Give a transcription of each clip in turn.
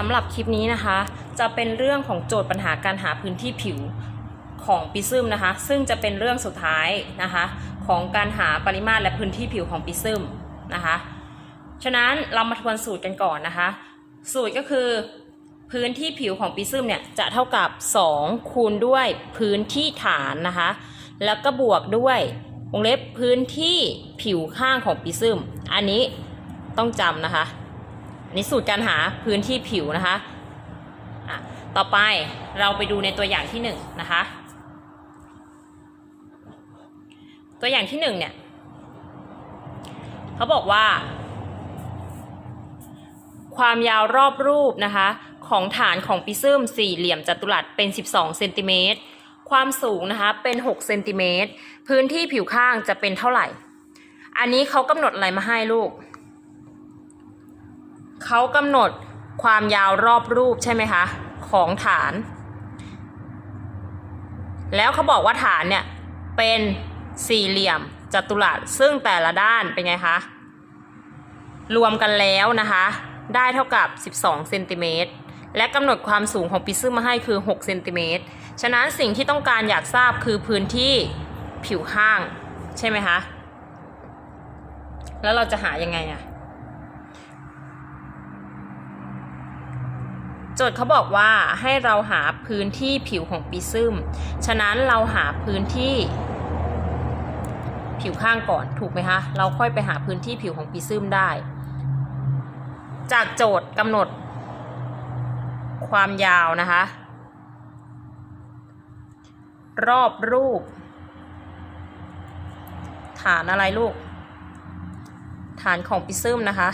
สำหรับคลิปนี้นะคะ จะเป็นเรื่องของโจทย์ปัญหาการหาพื้นที่ผิวของปิซึมนะคะ ซึ่งจะเป็นเรื่องสุดท้ายนะคะ ของการหาปริมาตรและพื้นที่ผิวของปิซึมนะคะ ฉะนั้นเรามาทวนสูตรกันก่อนนะคะ สูตรก็คือพื้นที่ผิวของปิซึมเนี่ยจะเท่ากับ 2 คูณด้วยพื้นที่ฐานนะคะ แล้วก็บวกด้วยวงเล็บพื้นที่ผิวข้างของปิซึม อันนี้ต้องจำนะคะ อันนี้สูตรการหาพื้นที่ผิวนะคะะต่อไปเราไปดูในตัวอย่างที่หนึ่งนะคะ ตัวอย่างที่หนึ่งเนี่ยเขาบอกว่า ความยาวรอบรูปนะคะ ของฐานของปิซึมสี่เหลี่ยมจัตุรัสเป็น 12เซนติเมตรความสูงนะคะเป็น6เซนติเมตรพื้นที่ผิวข้างจะเป็นเท่าไหร่ อันนี้เขากำหนดอะไรมาให้ลูก เขากำหนดความยาวรอบรูปใช่ไหมคะ ของฐาน แล้วเขาบอกว่าฐานเนี่ย เป็นสี่เหลี่ยมจัตุรัสซึ่งแต่ละด้านเป็นไงคะ รวมกันแล้วนะคะ ได้เท่ากับ 12เซนติเมตรและกำหนดความสูงของปิซึมมาให้คือ6เซนติเมตรฉะนั้นสิ่งที่ต้องการอยากทราบคือพื้นที่ผิวข้าง ใช่ไหมคะ แล้วเราจะหายังไงอะ จทย์เขาบอกว่าให้เราหาพื้นที่ผิวของปิซึม ฉะนั้นเราหาพื้นที่ผิวข้างก่อนถูกไหมคะ เราค่อยไปหาพื้นที่ผิวของปิซึมได้ จากโจทย์กำหนด ความยาวนะคะ รอบรูป ฐานอะไรลูก ฐานของปิซึมนะคะ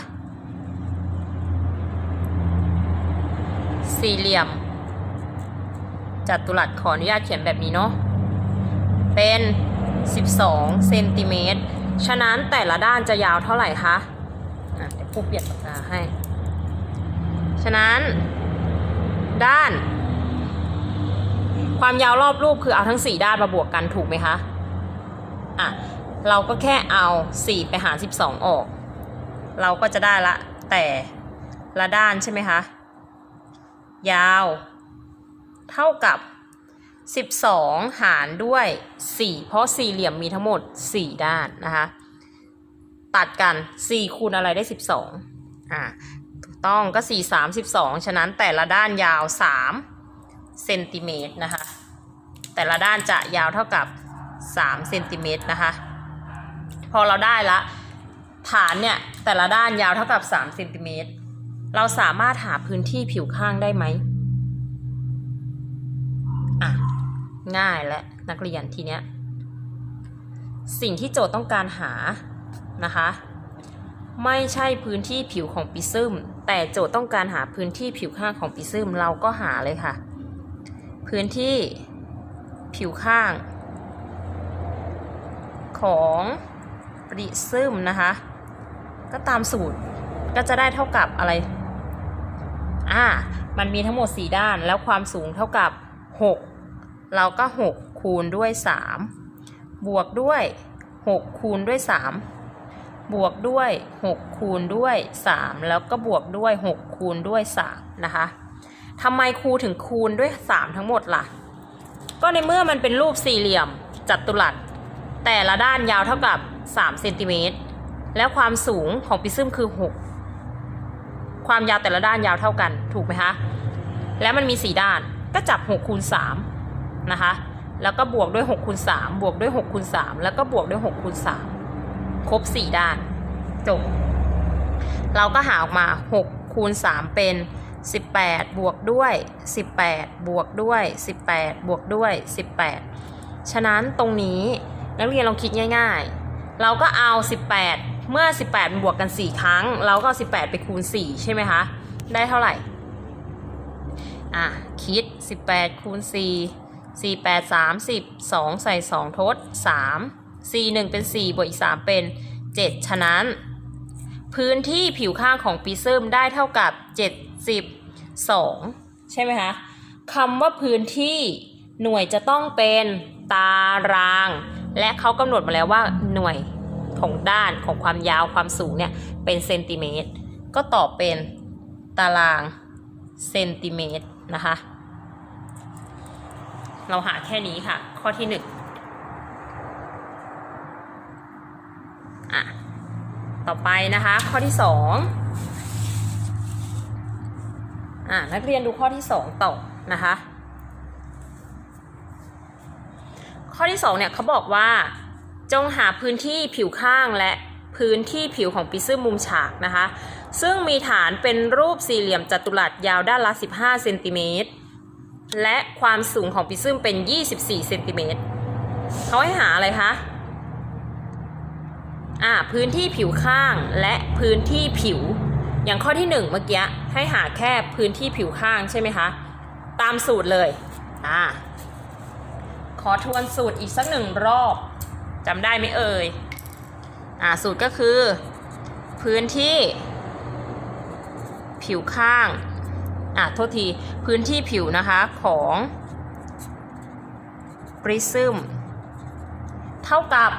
สี่เหลี่ยม จัตุรัสขออนุญาตเขียนแบบนี้เนาะ เป็น 12 เซนติเมตร ฉะนั้นแต่ละด้านจะยาวเท่าไหร่คะอะเดี๋ยวครูเปลี่ยนปากกาให้ ฉะนั้น ด้าน ความยาวรอบรูปคือเอาทั้ง 4 ด้านมาบวกกันถูกไหมคะ อะ เราก็แค่เอา 4 ไปหาร 12 ออก เราก็จะได้ละแต่ละด้านใช่ไหมคะ ยาว เท่ากับ 12 หารด้วย 4 เพราะสี่เหลี่ยมมีทั้งหมด 4 ด้านนะคะ ตัดกัน 4 คูณอะไรได้ 12อ่าถูกต้องก็ 4 3 12 ฉะนั้นแต่ละด้านยาว 3 เซนติเมตรนะคะ แต่ละด้านจะยาวเท่ากับ 3 เซนติเมตรนะคะ พอเราได้ละ ฐานเนี่ยแต่ละด้านยาวเท่ากับ3เซนติเมตร เราสามารถหาพื้นที่ผิวข้างได้ไหมอะง่ายและนักเรียนทีเนี้ย สิ่งที่โจทย์ต้องการหานะคะ ไม่ใช่พื้นที่ผิวของปิซึมแต่โจทย์ต้องการหาพื้นที่ผิวข้างของปิซึมเราก็หาเลยค่ะ พื้นที่ผิวข้าง ของปิซึมนะคะ ก็ตามสูตรก็จะได้เท่ากับอะไร อ่า มันมีทั้งหมด 4 ด้าน แล้วความสูงเท่ากับ 6 เราก็ 6 คูณด้วย 3 บวกด้วย 6 คูณด้วย 3 บวกด้วย 6 คูณด้วย 3 แล้วก็บวกด้วย 6 คูณด้วย 3 นะคะทำไมครูถึงคูณด้วย 3 ทั้งหมดล่ะ ก็ในเมื่อมันเป็นรูปสี่เหลี่ยมจัตุรัส แต่ละด้านยาวเท่ากับ3เซนติเมตร แล้วความสูงของปิซึมคือ 6 ความยาวแต่ละด้านยาวเท่ากันถูกไหมคะแล้วมันมี 4 ด้านก็จับ6คูณ3นะคะแล้วก็บวกด้วย6คูณ3บวกด้วย6คูณ3แล้วก็บวกด้วย6คูณ3ครบ 4 ด้าน จบ เราก็หาออกมา6คูณ3เป็น 18 บวกด้วย 18 บวกด้วย 18 บวกด้วย 18 ฉะนั้นตรงนี้นักเรียนลองคิดง่าย ๆ เราก็เอา 18 เมื่อ 18 บวกกัน 4 ครั้ง เราก็ 18 ไปคูณ 4 ใช่ไหมคะ ได้เท่าไหร่ อะ คิด 18 คูณ 4 4 8 30 2 ใส่ 2 ทด 3 4 1 เป็น 4 บวกอีก 3 เป็น 7 ฉะนั้น พื้นที่ผิวข้างของปีซึมได้เท่ากับ 72 ใช่ไหมคะคำว่าพื้นที่หน่วยจะต้องเป็นตาราง และเขากำหนดมาแล้วว่าหน่วย ของด้านของความยาวความสูงเนี่ยเป็นเซนติเมตร ก็ตอบเป็นตารางเซนติเมตรนะคะ เราหาแค่นี้ค่ะ ข้อที่หนึ่งอะ ต่อไปนะคะ ข้อที่สองอะ นักเรียนดูข้อที่สองต่อนะคะ ข้อที่สองเนี่ยเขาบอกว่า จงหาพื้นที่ผิวข้างและพื้นที่ผิวของปิซึมมุมฉากนะคะ ซึ่งมีฐานเป็นรูปสี่เหลี่ยมจัตุรัสยาวด้านละ 15เซนติเมตรและความสูงของปิซึมเป็น 24เซนติเมตรเขาให้หาอะไรคะอ่าพื้นที่ผิวข้างและพื้นที่ผิว อย่างข้อที่หนึ่งเมื่อกี้ให้หาแค่พื้นที่ผิวข้างใช่ไหมคะ ตามสูตรเลยอ่าขอทวนสูตรอีกสักหนึ่งรอบ จำได้ไหมเอ่ย อ่าสูตรก็คือ พื้นที่ ผิวข้าง อ่าโทษที พื้นที่ผิวนะคะของปริซึมเท่ากับ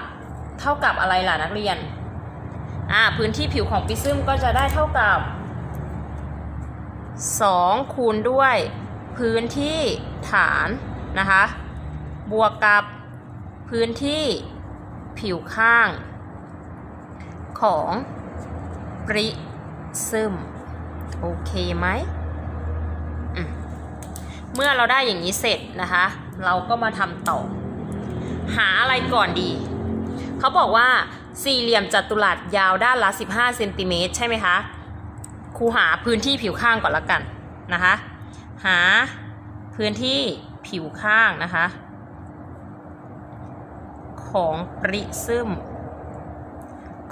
เท่ากับอะไรล่ะนักเรียน อ่าพื้นที่ผิวของปริซึมก็จะได้เท่ากับ2คูณด้วยพื้นที่ฐานนะคะ บวกกับพื้นที่ ผิวข้าง ของปริซึมโอเคไหมมเมื่อเราได้อย่างนี้เสร็จนะคะ เราก็มาทำต่อ หาอะไรก่อนดี เขาบอกว่าสี่เหลี่ยมจัตุรัสยาวด้านละ 15เซนติเมตรใช่ไหมคะครูหาพื้นที่ผิวข้างก่อนละกันนะคะ หาพื้นที่ผิวข้างนะคะ ของปริซึม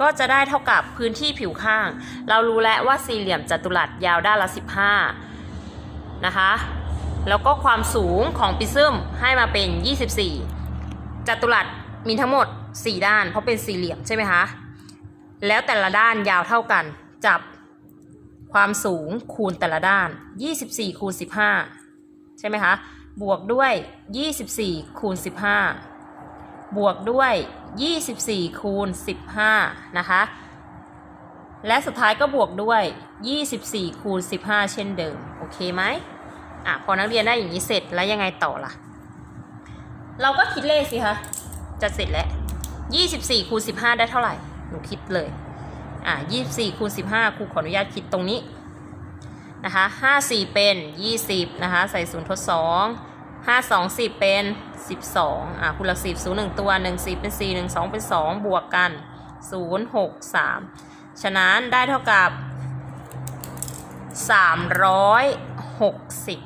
ก็จะได้เท่ากับพื้นที่ผิวข้าง เรารู้แล้วว่าสี่เหลี่ยมจัตุรัสยาวด้านละ 15 นะคะ แล้วก็ความสูงของปริซึมให้มาเป็น 24 จัตุรัสมีทั้งหมด 4 ด้าน เพราะเป็นสี่เหลี่ยมใช่ไหมคะ แล้วแต่ละด้านยาวเท่ากัน จับความสูงคูณแต่ละด้าน 24 คูณ 15 ใช่ไหมคะ บวกด้วย 24 คูณ 15 บวกด้วย 24 คูณ 15 นะคะ และสุดท้ายก็บวกด้วย 24 คูณ 15 เช่นเดิม โอเคไหมอะ พอนักเรียนได้อย่างนี้เสร็จแล้วยังไงต่อล่ะ เราก็คิดเลขสิคะ จะเสร็จแล้ว 24 คูณ 15 ได้เท่าไหร่ หนูคิดเลย อะ 24 คูณ 15 ครูขออนุญาตคิดตรงนี้ นะคะ 5 4 เป็น 20 นะคะ ใส่ศูนย์ทด ห้าสองสิบเป็นสิบสองอะคูณลัสิบศูนย์หนึ่งตัวหนึ่งสิบเป็นสี่หนึ่งสองเป็นสองบวกกันศูนย์หกสามฉะนั้นได้เท่ากับสามร้อยหกสิบ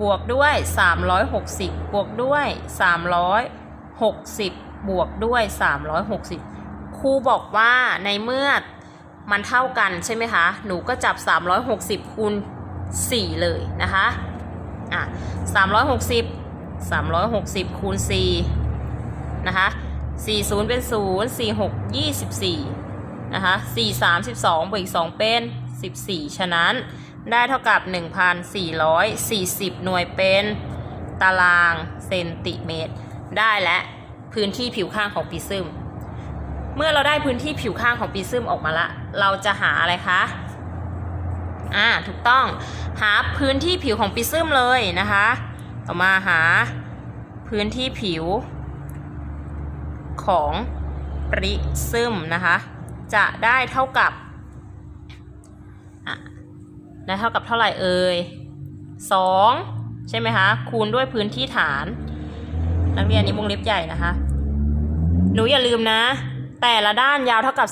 บวกด้วยสามร้อยหกสิบบวกด้วยสามร้อยหกสิบบวกด้วยสามร้อยหกสิบครูบอกว่าในเมื่อมันเท่ากันใช่ไหมคะ หนูก็จับ 360คูณ4เลยนะคะ อะ360 360คูณ4นะคะ40เป็น0 46 24นะคะ4 32บวกอีก2เป็น14ฉะนั้นได้เท่ากับ1,440หน่วยเป็นตารางเซนติเมตร ได้และพื้นที่ผิวข้างของปีซึม เมื่อเราได้พื้นที่ผิวข้างของปีซึมออกมาละ เราจะหาอะไรคะ อ่าถูกต้องหาพื้นที่ผิวของปีซึมเลยนะคะ ต่อมาหาพื้นที่ผิวของปริซึมนะคะ จะได้เท่ากับอะได้เท่ากับเท่าไหร่เอ่ยสองใช่ไหมคะ คูณด้วยพื้นที่ฐาน นักเรียนนี้วงเล็บใหญ่นะคะ หนูอย่าลืมนะ แต่ละด้านยาวเท่ากับ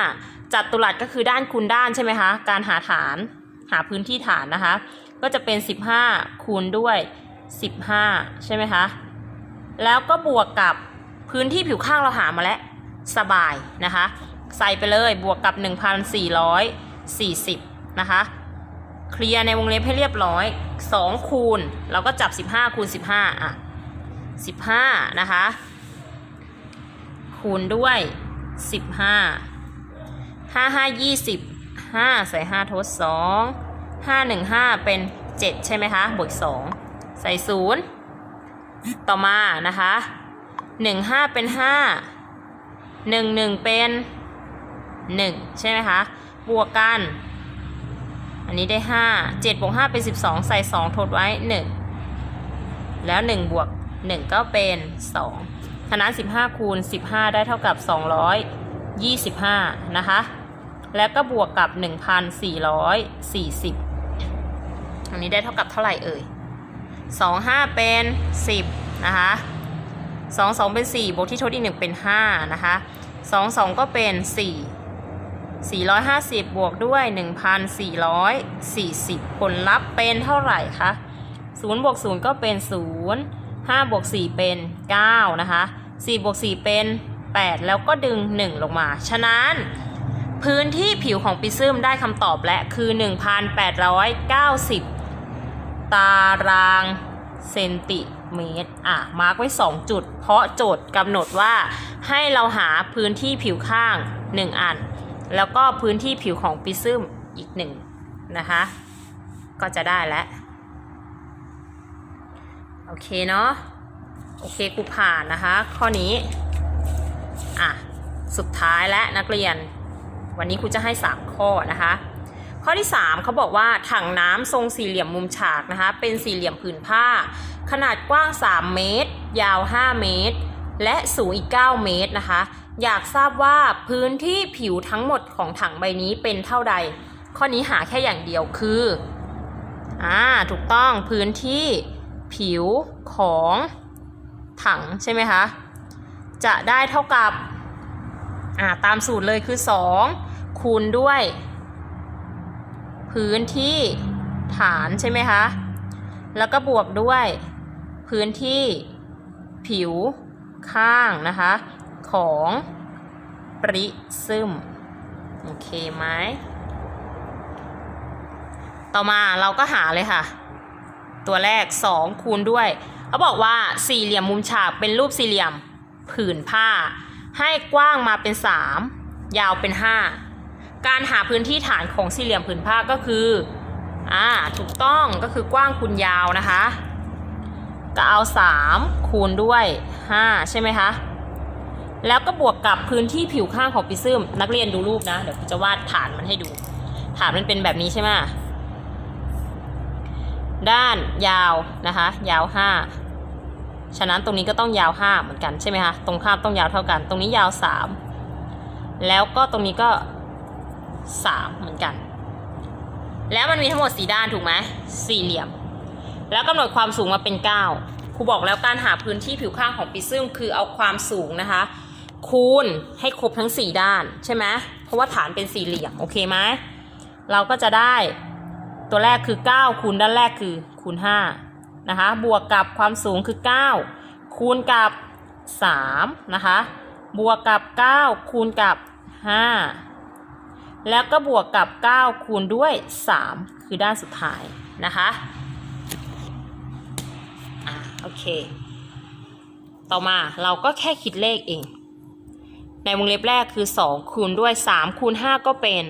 15 จัดตุรัสก็คือด้านคูณด้านใช่ไหมคะ การหาฐาน หาพื้นที่ฐานนะคะ ก็จะเป็น 15 คูณด้วย 15 ใช่ไหมคะ แล้วก็บวกกับพื้นที่ผิวข้างเราหามาแล้ว สบายนะคะ ใส่ไปเลยบวกกับ 1,440 นะคะ เคลียร์ในวงเล็บให้เรียบร้อย 2 คูณ เราก็จับ 15 คูณ 15 อะ 15 นะคะ คูณด้วย 15 5 5 20 5 ใส่ 5 ทด 2 5 1 5 เป็น 7 ใช่ไหมคะ บวก 2 ใส่ 0 ต่อมานะคะ 1 5 เป็น 5 1 1 เป็น 1 ใช่ไหมคะ บวกกัน อันนี้ได้ห้าเจ็ดบวกห้าเป็นสิบสองใส่สองทดไว้หนึ่งแล้วหนึ่งบวกหนึ่งก็เป็นสองฉะนั้นสิบห้าคูณสิบห้าได้เท่ากับสองร้อยยี่สิบห้านะคะ แล้วก็บวกกับหนึ่งพันสี่ร้อยสี่สิบอันนี้ได้เท่ากับเท่าไหร่เอ่ยสองห้าเป็นสิบนะคะสองสองเป็นสี่บวกที่ทดอีกหนึ่งเป็นห้านะคะสองสองก็เป็นสี่450 บวกด้วย 1,440 ผลลัพธ์เป็นเท่าไหร่คะ0บวก0ก็เป็น 0 5บวก4เป็น 9 นะคะ4บวก4เป็น 8 แล้วก็ดึง 1 ลงมา ฉะนั้น พื้นที่ผิวของปิซึมได้คำตอบและคือ 1,890 ตารางเซนติเมตร อะ มาร์กไว้ 2 จุด เพราะโจทย์กำหนดว่าให้เราหาพื้นที่ผิวข้าง 1 อัน แล้วก็พื้นที่ผิวของปิซึมอีกหนึ่งนะคะ ก็จะได้แล้ว โอเคเนาะ โอเคกูผ่านนะคะ ข้อนี้ อะ สุดท้ายและนักเรียน วันนี้ครูจะให้ 3 ข้อนะคะ ข้อที่ 3เขาบอกว่าถังน้ำทรงสี่เหลี่ยมมุมฉากนะคะ เป็นสี่เหลี่ยมผืนผ้า ขนาดกว้าง 3 เมตร ยาว 5 เมตร และสูงอีก 9 เมตรนะคะ อยากทราบว่าพื้นที่ผิวทั้งหมดของถังใบนี้เป็นเท่าใด ข้อนี้หาแค่อย่างเดียวคืออ่าถูกต้องพื้นที่ผิวของถังใช่ไหมคะจะได้เท่ากับ อ่าตามสูตรเลยคือ 2 คูณด้วย พื้นที่ฐานใช่ไหมคะ แล้วก็บวกด้วย พื้นที่ผิวข้างนะคะ ของปริซึมโอเคไหมต่อมาเราก็หาเลยค่ะ ตัวแรก 2 คูณด้วยเขาบอกว่าสี่เหลี่ยมมุมฉากเป็นรูปสี่เหลี่ยมผืนผ้า ให้กว้างมาเป็น 3 ยาวเป็น 5 การหาพื้นที่ฐานของสี่เหลี่ยมผืนผ้าก็คืออ่าถูกต้องก็คือกว้างคูณยาวนะคะก็เอา 3 คูณด้วย 5 ใช่ไหมคะ แล้วก็บวกกับพื้นที่ผิวข้างของปิซึมนักเรียนดูรูปนะ เดี๋ยวจะวาดฐานมันให้ดู ฐานมันเป็นแบบนี้ใช่ไหมด้านยาวนะคะ ยาว 5 ฉะนั้นตรงนี้ก็ต้องยาว 5 เหมือนกันใช่ไหมคะ ตรงข้ามต้องยาวเท่ากัน ตรงนี้ยาว 3 แล้วก็ตรงนี้ก็ 3 เหมือนกัน แล้วมันมีทั้งหมดสีด้านถูกไหมสี่เหลี่ยม แล้วกำหนดความสูงมาเป็น 9 ครูบอกแล้วการหาพื้นที่ผิวข้างของปิซึมคือเอาความสูงนะคะ คูณให้ครบทั้ง 4 ด้านใช่ไหมเพราะว่าฐานเป็นสี่เหลี่ยมโอเคไหมเราก็จะได้ตัวแรกคือ 9 คูณด้านแรกคือคูณ 5 นะคะ บวกกับความสูงคือ 9 คูณกับ 3 นะคะ บวกกับ 9 คูณกับ 5 แล้วก็บวกกับ 9 คูณด้วย 3 คือด้านสุดท้ายนะคะอะโอเค ต่อมาเราก็แค่คิดเลขเอง ในวงเล็บแรกคือ 2 คูณด้วย 3 คูณ 5 ก็เป็น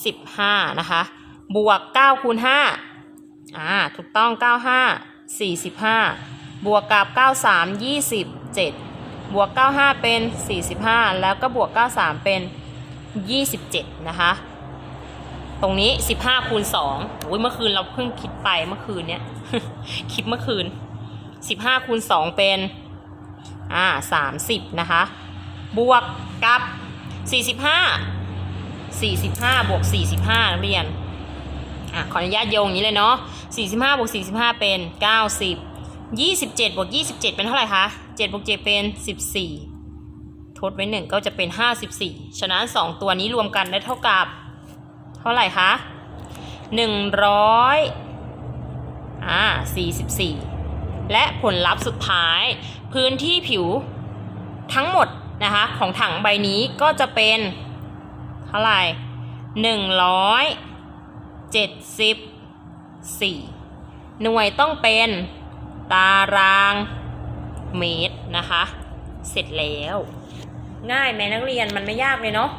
15 นะคะ บวก 9 คูณ 5 อ่าถูกต้อง 95 45 บวกกับ 93 27 บวก 95 เป็น 45 แล้วก็บวก 93 เป็น 27 นะคะ ตรงนี้ 15คูณ2โอ้ยเมื่อคืนเราเพิ่งคิดไปเมื่อคืนเนี้ยคิดเมื่อคืน 15คูณ2เป็นอ่า30 นะคะ บวกกับ 45 45 บวก 45นักเรียน อะขออนุญาตโยงอย่างนี้เลยเนาะ45บวก45 เป็น 90 27บวก27 เป็นเท่าไหร่คะ7บวก7เป็น 14 ทดไว้ 1 ก็จะเป็น 54 ฉะนั้น 2 ตัวนี้รวมกันได้เท่ากับ เท่าไหร่คะ100อ่า44 และผลลัพธ์สุดท้าย พื้นที่ผิวทั้งหมดนะคะของถังใบนี้ก็จะเป็นเท่าไหร่ 174หน่วยต้องเป็นตารางเมตรนะคะ เสร็จแล้ว ง่ายไหมนักเรียนมันไม่ยากเลยเนาะ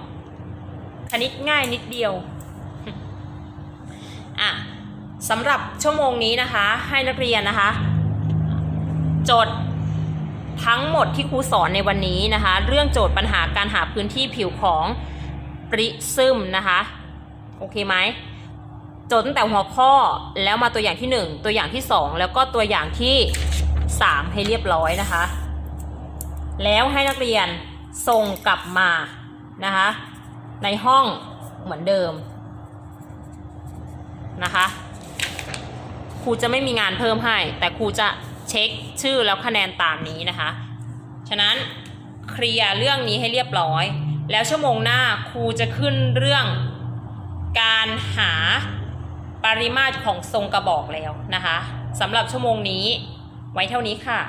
คณิตง่ายนิดเดียวอะสำหรับชั่วโมงนี้นะคะ ให้นักเรียนนะคะ จดทั้งหมดที่ครูสอนในวันนี้นะคะ เรื่องโจทย์ปัญหาการหาพื้นที่ผิวของปริซึมนะคะ โอเคไหม จดตั้งแต่หัวข้อแล้วมาตัวอย่างที่ 1 ตัวอย่างที่ 2 แล้วก็ตัวอย่างที่ 3 ให้เรียบร้อยนะคะ แล้วให้นักเรียนส่งกลับมานะคะ ในห้องเหมือนเดิมนะคะครูจะไม่มีงานเพิ่มให้ แต่ครูจะเช็คชื่อแล้วคะแนนตามนี้นะคะ ฉะนั้นเคลียร์เรื่องนี้ให้เรียบร้อย แล้วชั่วโมงหน้าครูจะขึ้นเรื่องการหา ปริมาตรของทรงกระบอกแล้วนะคะสำหรับชั่วโมงนี้ไว้เท่านี้ค่ะ